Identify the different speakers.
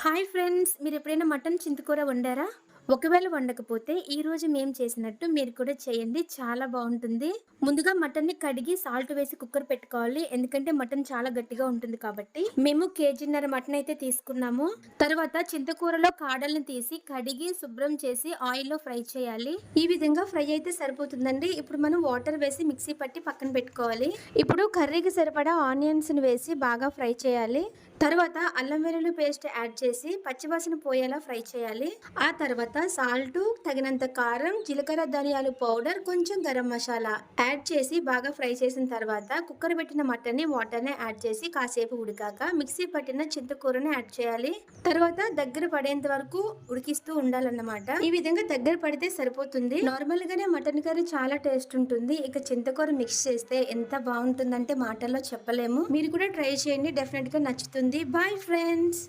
Speaker 1: Hi friends మీరు ఎప్పుడైనా mutton చింతకూర వండారా? ఒకవేళ వండకపోతే ఈరోజు మేము చేసినట్టు మీరు కూడా చేయండి. చాలా బాగుంటుంది. ముందుగా మటన్ని కడిగి సాల్ట్ వేసి కుక్కర్ పెట్టుకోవాలి. ఎందుకంటే మటన్ చాలా గట్టిగా ఉంటుంది కాబట్టి. మేము కేజీన్నర మటన్ అయితే తీసుకున్నాము. తర్వాత చింతకూరలో కాడల్ని తీసి కడిగి శుభ్రం చేసి ఆయిల్లో ఫ్రై చేయాలి. ఈ విధంగా ఫ్రై అయితే సరిపోతుందండి. ఇప్పుడు మనం వాటర్ వేసి మిక్సీ పట్టి పక్కన పెట్టుకోవాలి. ఇప్పుడు కర్రీకి సరిపడా ఆనియన్స్ని వేసి బాగా ఫ్రై చేయాలి. తర్వాత అల్లం వెల్లుల్లి పేస్ట్ యాడ్ చేసి పచ్చివాసన పోయేలా ఫ్రై చేయాలి. ఆ తర్వాత సాల్ట్ తగినంత కారం జీలకర్ర ధనియాలు పౌడర్ కొంచెం గరం మసాలా యాడ్ చేసి బాగా ఫ్రై చేసిన తర్వాత కుక్కర్ పెట్టిన మటన్ని వాటర్ని యాడ్ చేసి కాసేపు ఉడికాక మిక్సీ పట్టిన చింతకూరని యాడ్ చేయాలి. తర్వాత దగ్గర పడేంత వరకు ఉడికిస్తూ ఉండాలన్నమాట. ఈ విధంగా దగ్గర పడితే సరిపోతుంది. నార్మల్ గానే మటన్ కర్రీ చాలా టేస్ట్ ఉంటుంది. ఇక చింతకూర మిక్స్ చేస్తే ఎంత బాగుంటుందంటే మాటల్లో చెప్పలేము. మీరు కూడా ట్రై చేయండి. డెఫినెట్గా నచ్చుతుంది. Bye friends